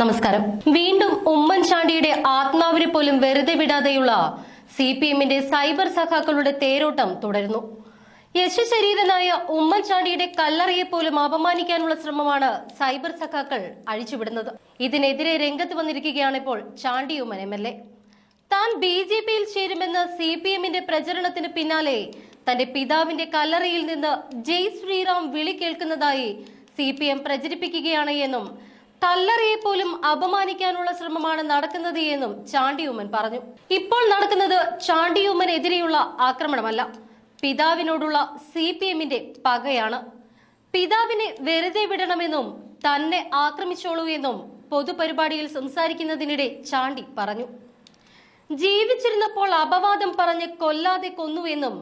നമസ്കാരം. വീണ്ടും ഉമ്മൻചാണ്ടിയുടെ ആത്മാവിനെ പോലും വെറുതെ വിടാതെയുള്ള സി പി എമ്മിന്റെ സൈബർ സഖാക്കളുടെ തേരോട്ടം തുടരുന്നു. യശുശരീരനായ ഉമ്മൻചാണ്ടിയുടെ കല്ലറയെ പോലും അപമാനിക്കാനുള്ള ശ്രമമാണ് സൈബർ സഖാക്കൾ അഴിച്ചുവിടുന്നത്. ഇതിനെതിരെ രംഗത്ത് വന്നിരിക്കുകയാണ് ഇപ്പോൾ Chandy Oommen M L A. താൻ ബി ജെ പിയിൽ ചേരുമെന്ന് സി പി എമ്മിന്റെ പ്രചരണത്തിന് പിന്നാലെ തന്റെ പിതാവിന്റെ കല്ലറയിൽ നിന്ന് ജയ് ശ്രീറാം വിളി കേൾക്കുന്നതായി സി പി എം പ്രചരിപ്പിക്കുകയാണ് എന്നും കല്ലറയെ പോലും അപമാനിക്കാനുള്ള ശ്രമമാണ് നടക്കുന്നത് എന്നും ചാണ്ടിയുമ്മൻ പറഞ്ഞു. ഇപ്പോൾ നടക്കുന്നത് ചാണ്ടിയുമ്മനെതിരെയുള്ള ആക്രമണമല്ല. പിതാവിനോടുള്ള സി പി എമ്മിന്റെ പകയാണ്. പിതാവിനെ വെറുതെ വിടണമെന്നും തന്നെ ആക്രമിച്ചോളൂ എന്നും പൊതുപരിപാടിയിൽ സംസാരിക്കുന്നതിനിടെ ചാണ്ടി പറഞ്ഞു. ജീവിച്ചിരുന്നപ്പോൾ അപവാദം പറഞ്ഞ് കൊല്ലാതെ കൊന്നുവെന്നും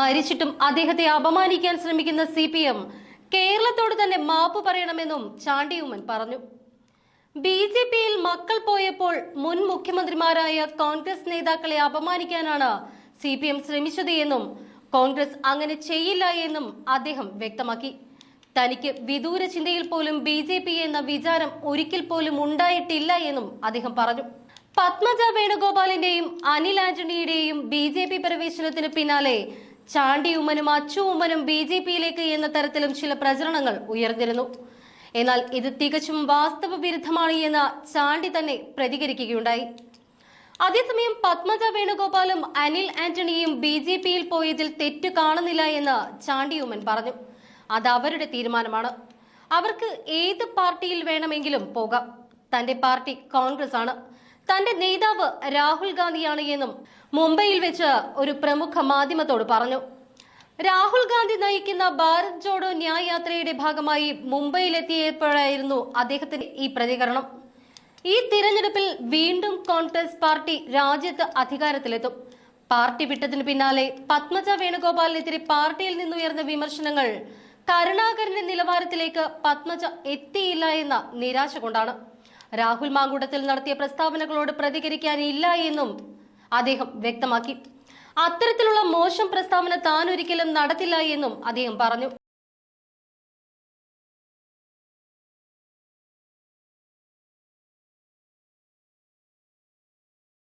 മരിച്ചിട്ടും അദ്ദേഹത്തെ അപമാനിക്കാൻ ശ്രമിക്കുന്ന സി കേരളത്തോട് തന്നെ മാപ്പ് പറയണമെന്നും ചാണ്ടിയുമ്മൻ പറഞ്ഞു. ബി ജെ പിയിൽ മക്കൾ പോയപ്പോൾ മുൻ മുഖ്യമന്ത്രിമാരായ കോൺഗ്രസ് നേതാക്കളെ അപമാനിക്കാനാണ് സി പി എം ശ്രമിച്ചത് എന്നും കോൺഗ്രസ് അങ്ങനെ ചെയ്യില്ല എന്നും അദ്ദേഹം വ്യക്തമാക്കി. തനിക്ക് വിദൂര ചിന്തയിൽ പോലും ബി ജെ പി എന്ന വിചാരം ഒരിക്കൽ പോലും ഉണ്ടായിട്ടില്ല എന്നും അദ്ദേഹം പറഞ്ഞു. പത്മജ വേണുഗോപാലിന്റെയും അനിൽ ആന്റണിയുടെയും ബി ജെ പി പ്രവേശനത്തിന് പിന്നാലെ ചാണ്ടി ഉമ്മനും അച്ചു ഉമ്മനും ബി ജെ പിയിലേക്ക് എന്ന തരത്തിലും ചില പ്രചരണങ്ങൾ ഉയർന്നിരുന്നു. എന്നാൽ ഇത് തികച്ചും വാസ്തവ വിരുദ്ധമാണ് എന്ന് ചാണ്ടി തന്നെ പ്രതികരിക്കുകയുണ്ടായി. അതേസമയം പത്മജ വേണുഗോപാലും അനിൽ ആന്റണിയും ബി ജെ പിയിൽ പോയതിൽ തെറ്റു കാണുന്നില്ല എന്ന് ചാണ്ടിയുമൻ പറഞ്ഞു. അത് അവരുടെ തീരുമാനമാണ്. അവർക്ക് ഏത് പാർട്ടിയിൽ വേണമെങ്കിലും പോകാം. തന്റെ പാർട്ടി കോൺഗ്രസ് ആണ് തന്റെ നേതാവ് രാഹുൽ ഗാന്ധിയാണ് എന്നും മുംബൈയിൽ വെച്ച് ഒരു പ്രമുഖ മാധ്യമത്തോട് പറഞ്ഞു. രാഹുൽ ഗാന്ധി നയിക്കുന്ന ഭാരത് ജോഡോ ന്യായ യാത്രയുടെ ഭാഗമായി മുംബൈയിലെത്തിയപ്പോഴായിരുന്നു അദ്ദേഹത്തിന്റെ ഈ പ്രതികരണം. ഈ തിരഞ്ഞെടുപ്പിൽ വീണ്ടും കോൺഗ്രസ് പാർട്ടി രാജ്യത്ത് അധികാരത്തിലെത്തും. പാർട്ടി വിട്ടതിന് പിന്നാലെ പത്മജ വേണുഗോപാലിനെതിരെ പാർട്ടിയിൽ നിന്നുയർന്ന വിമർശനങ്ങൾ കരുണാകരന്റെ നിലവാരത്തിലേക്ക് പത്മജ എത്തിയില്ല എന്ന നിരാശ കൊണ്ടാണ്. രാഹുൽ മാങ്കൂട്ടത്തിൽ നടത്തിയ പ്രസ്താവനകളോട് പ്രതികരിക്കാനില്ല എന്നും അദ്ദേഹം വ്യക്തമാക്കി. അത്തരത്തിലുള്ള മോശം പ്രസ്താവന താൻ ഒരിക്കലും നടത്തില്ല എന്നും അദ്ദേഹം പറഞ്ഞു.